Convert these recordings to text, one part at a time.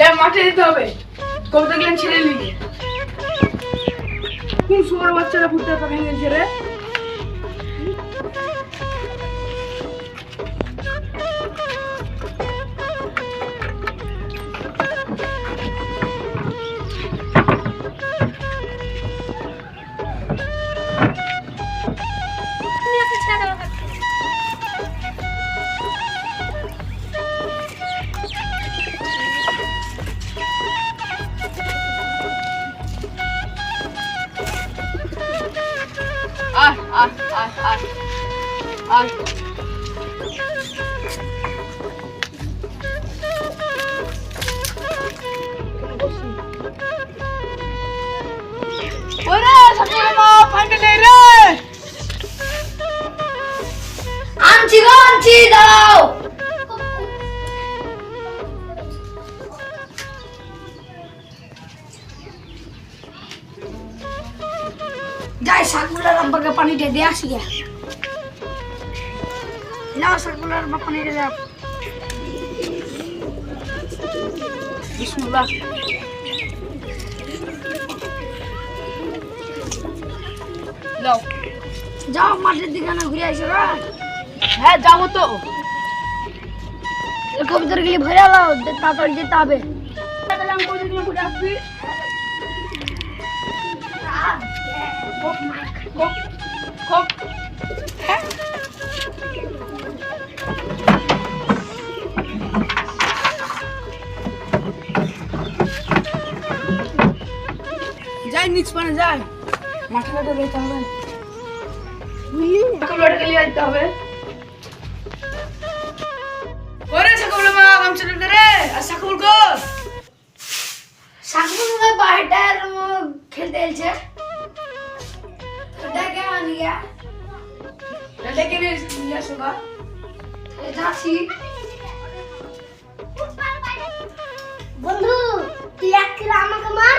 যাই মাঠে যেতে হবে। কবিতা গেলেন ছেড়ে নিবি। কোন সময় বাচ্চারা ফুটতে ভেঙে ছেড়ে আয় ওরে সকালে মা ফাইটে নেই রে আনছি গো আনছি দাঁড়াও যাই শাকগুলার আব্বাকে পানিটা দিয়ে আসি গে নাও শাকগুলার আব্বা পানিটা দাও বিসমিল্লাহ যাও যাও মাঠের দিকে না ঘুরে আসো রা হ্যাঁ যাব তো কবিতার গিয়ে ভরে আলো তাড়াতাড়ি যেতে হবে তাহলে আমি কোথায় দিন ঘুরে আসবি খোপ খোপ হ্যাঁ পানে যাই মাঠে ঘাটে যেতে হবে। বুঝলি সকল নিয়ে যেতে হবে। ওরে সকল মা কাম চলে রে। আর সকল কো খেলতে এলছে। আনি গা ডেকে নিয়ে আসো গা? যাচ্ছি বন্ধু তুই এক কিলো আমাকে মার।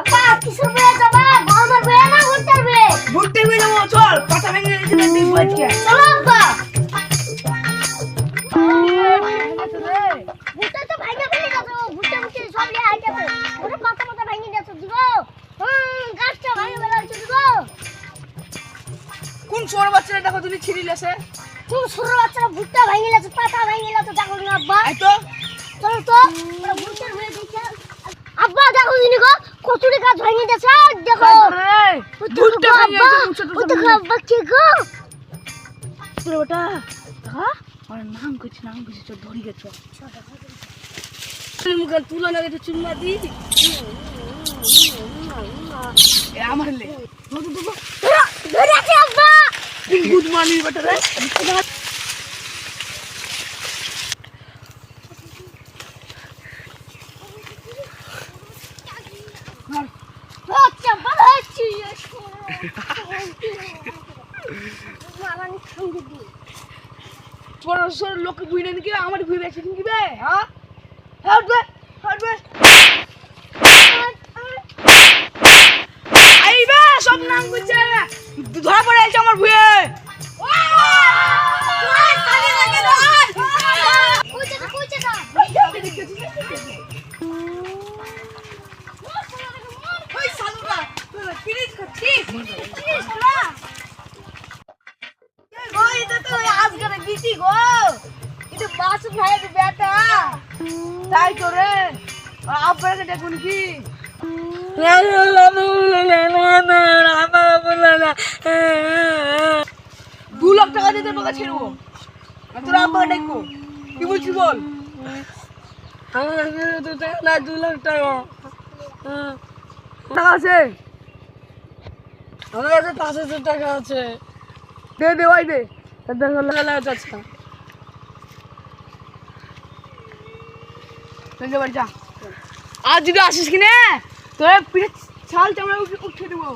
আপা কিসের বয়ে যাবা আমার বয়ে না ঘুরতে হবে। ঘুরতে যাব চল পাতা ভেঙে দেখব আজকে। চলো ফেলাচ্ছে কোন ছোট বাচ্চারা দেখো তুমি ছিড়িলেছে খুব ছোট বাচ্চারা ভুট্টা ভাঙে গেছে পাতা ভাঙে গেছে দেখো না আব্বা। এই তো। চলো তো আব্বা দেখো জিনি গো কচুরি গাছ ভাঙে গেছে দেখো। ভুট্টা ছোট দেখো আব্বা কে গো? ওটা হ্যাঁ আর নাম করছি নাম করছি চল ধরি গেছ। মুখে তুলো না গেছে চুম্মা দি। আমার লে। ধরে আছে আব্বা। গুড মর্নিং বেটা রে আচ্ছা ভালো আছি মালানি খাঙ্গে দি ছোট ছোট লোক আমার ঘুরে কিনবে হ্যাঁ? হাঁটবে আইবে, সব নাম ধরা পড়ে আছে আমার ভুয়ে ওই সালুরা তুই ফিনিশ করছিস গো এটা তো আজকাল গিটি গো এটা মাছ ভাইয়ের বেটা তাই তো রে আপনাকে দেখুন কি দু লাখ টাকা দিতে তোকে ছেড়বো আর তোর আব্বা ডাকবো কি বলছিস বল আমার দু লাখ টাকা হ্যাঁ। টাকা আছে আমার কাছে পাঁচ হাজার টাকা আছে দে দে ভাই দে দেখো যা বাড়ি যা। আর যদি আসিস কিনে তোর পিঠে ছাল চামড়া উঠে দেবো।